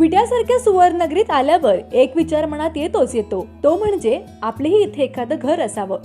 विट्यासारख्या सुवर्णनगरीत आल्यावर एक विचार मनात येतोच येतो. तो म्हणजे आपलेही इथे एखादं घर असावं.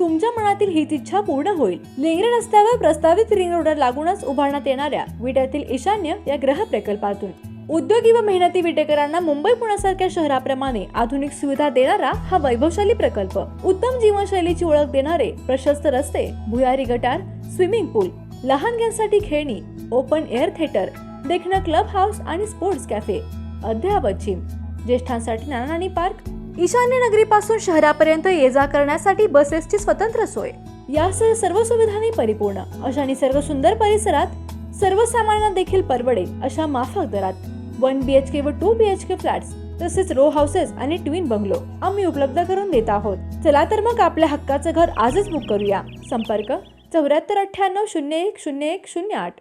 तुमच्या मनातील हीच इच्छा पूर्ण होईल. लेंगरे रस्त्यावर प्रस्तावित रिंग रोडर लागूनच उभारण्यात येणाऱ्या विट्यातील ईशान्य या ग्रह प्रकल्पातून. उद्योगी व मेहनती विटेकरांना मुंबई पुण्यासारख्या शहराप्रमाणे आधुनिक सुविधा देणारा हा वैभवशाली प्रकल्प. उत्तम जीवनशैलीची ओळख देणारे प्रशस्त रस्ते भुयारी गटार स्विमिंग पूल लहानग्यांसाठी खेळणी ओपन एअर थिएटर देखणं क्लब हाऊस आणि स्पोर्ट्स कॅफे अद्ययावत जिम ज्येष्ठांसाठी नानानी पार्क ईशान्य नगरीपासून शहरापर्यंत ये जा करण्यासाठी बसेसची स्वतंत्र सोय. यासह सर्व सुविधांनी परिपूर्ण. अशा निसर्ग सुंदर परिसरात सर्वसामान्यांना देखील परवडेल अशा माफक दरात. वन बी एच के व two B H K flats तसेच रो हाऊसेस आणि ट्विन बंगलो आम्ही उपलब्ध करून देत आहोत. चला तर मग आपल्या हक्काचं घर आजच बुक करूया. संपर्क चौऱ्याहत्तर अठ्ठ्याण्णव शून्य एक शून्य एक शून्य आठ.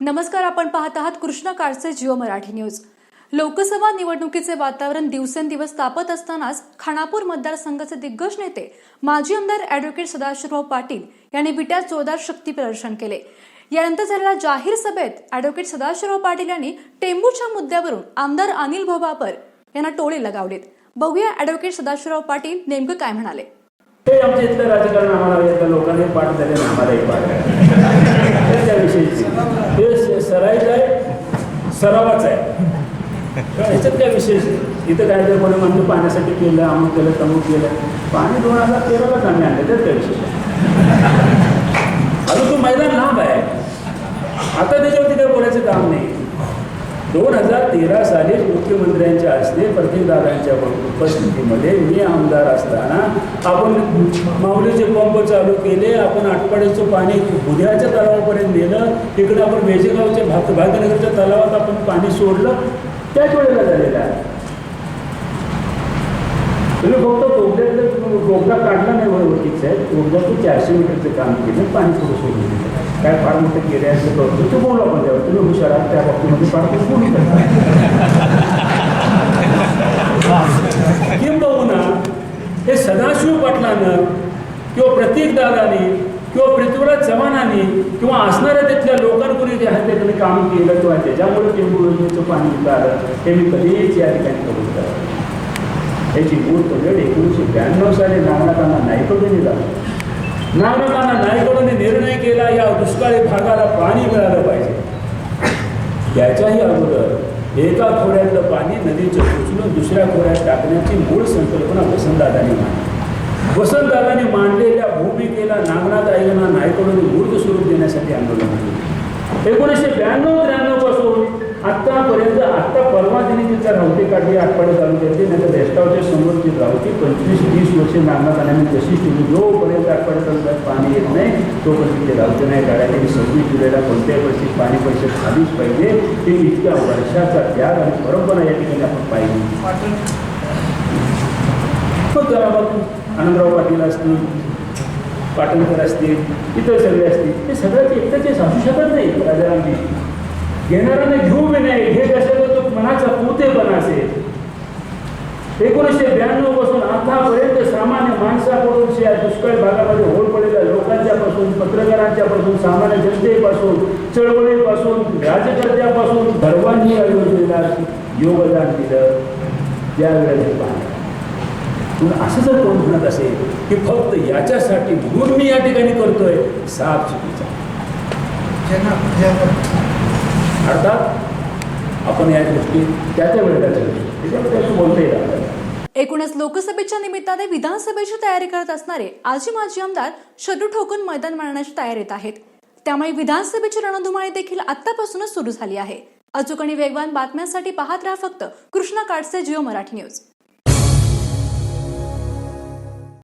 नमस्कार आपण पाहत आहात कृष्णा काळचे जिओ मराठी न्यूज. लोकसभा निवडणुकीचे वातावरण दिवसेंदिवस तापत असतानाच खानापूर मतदारसंघाचे दिग्गज नेते माजी आमदार अॅडव्होकेट सदाशिवराव पाटील यांनी विट्यात जोरदार शक्ती प्रदर्शन केले. यानंतर झालेल्या जाहीर सभेत अॅडव्होकेट सदाशिवराव पाटील यांनी टेंबूच्या मुद्द्यावरून आमदार अनिल भोबापर यांना टोळे लगावलेत. बघूया अॅडव्होकेट सदाशिवराव पाटील नेमकं काय म्हणाले. हे आमच्या इथलं राजकारण आम्हाला येतं लोकांनी पाठ झाले ना आम्हालाही पाठ आहे त्याविषयीची हे सरायचं आहे सरावाच आहे. याच्यात काय विशेष इथं काय तर कोणी म्हणतो पाण्यासाठी केलं अमुक केलं तमुक केलं. पाणी दोन हजार तेरालाच आम्ही आणलं त्यात काय विशेष आहे अजून तो मैदान लांब आहे आता त्याच्यावरती काय बोलायचं काम नाही दोन हजार तेरा साली मुख्यमंत्र्यांच्या हस्ते प्रतीकदादांच्या उपस्थितीमध्ये मी आमदार असताना आपण माऊलीचे पंप चालू केले आपण आठवड्याचं पाणी बुध्याच्या तलावापर्यंत नेलं तिकडे आपण मेजेगावच्या भात भागनगरच्या तलावात आपण पाणी सोडलं त्याच वेळेला झालेलं आहे. तुम्ही फक्त बोगद्यातलं बोगदा काढला नाही बरोबर ठीक आहे. बोगद्याचं चारशे मीटरचं काम केलं पाणी थोडं सोडून दिलं काय फार मोठं केलं असं करतो तो बोला पण त्यावर तुम्ही हुशार आहात त्या बाबतीमध्ये फार खूप बोलू शकता किंबहुना हे सदाशिव पाटलानं किंवा प्रतीकदादानी किंवा पृथ्वीराज चव्हाणांनी किंवा असणाऱ्या तिथल्या लोकांकडून जे आहे त्याने काम केलं किंवा त्याच्यामुळे टेंबू योजनेचं पाणी आलं हे मी कधीच या ठिकाणी करू शकत याची मूळ पगड एकोणीसशे ब्याण्णव साली नागनाथांना नायकडून झाला नागनाथांना नायकडून निर्णय केला या दुष्काळी भागाला पाणी मिळालं पाहिजे. याच्याही अगोदर एका खोऱ्यातलं पाणी नदीचं उचलून दुसऱ्या खोऱ्यात टाकण्याची मूळ संकल्पना वसंतदादांनी मांडली. वसंतदादांनी मांडलेल्या भूमिकेला नागनाथ आयोगांना नायकडून मूर्त स्वरूप देण्यासाठी आंदोलन केलं. एकोणीसशे ब्याण्णव आत्तापर्यंत आत्ता परवा दिनी तिचा रावटी काढली आठवडे चालू नाही तर रेस्टावच्या समोरची रावटी पंचवीस वीस वर्षे नागनाथ आल्याने तशीच ठेवली जोपर्यंत आठवडे तालुक्यात पाणी येत नाही तोपर्यंत ते रावटी नाही काढायला की सव्वीस जुलैला कोणत्याही परिस्थितीत पाणी पैसे खालीच पाहिजे. ते इतक्या वर्षाचा त्याग आणि परंपरा या ठिकाणी आपण पाहिजे मग जरा मग आनंदराव पाटील असतील पाटणकर असतील इतर सगळे असतील ते सगळ्याचे एकट्याचे असू शकत नाही राजारामजी. घेणाऱ्याने घेऊ बी नाही हे कसं तो मनाचा पोतेपणा असेल एकोणीसशे ब्याण्णवपासून आतापर्यंत सामान्य माणसाकडून या दुष्काळ भागामध्ये होळ पडलेल्या लोकांच्या पासून पत्रकारांच्या पासून सामान्य जनतेपासून चळवळीपासून राजकर्त्यापासून सर्वांनी या योजनेला योगदान दिलं. त्यावेळेला पाहिजे पण असं जर कोण म्हणत असेल की फक्त याच्यासाठी म्हणून मी या ठिकाणी करतोय साफ चुकीचा अर्थात आपण या गोष्टी त्या त्या वेळेला त्याच्यामध्ये असं बोलता येईल आपल्याला. एकूणच लोकसभेच्या निमित्ताने विधानसभेची तयारी करत असणारे आजी माजी आमदार शरू ठोकून मैदान मारण्याची तयारीत आहेत. त्यामुळे विधानसभेची रणधुमाळी देखील आतापासूनच सुरू झाली आहे. अचूक आणि वेगवान बातम्यांसाठी पाहत राहा फक्त कृष्णा काडसे जिओ मराठी न्यूज.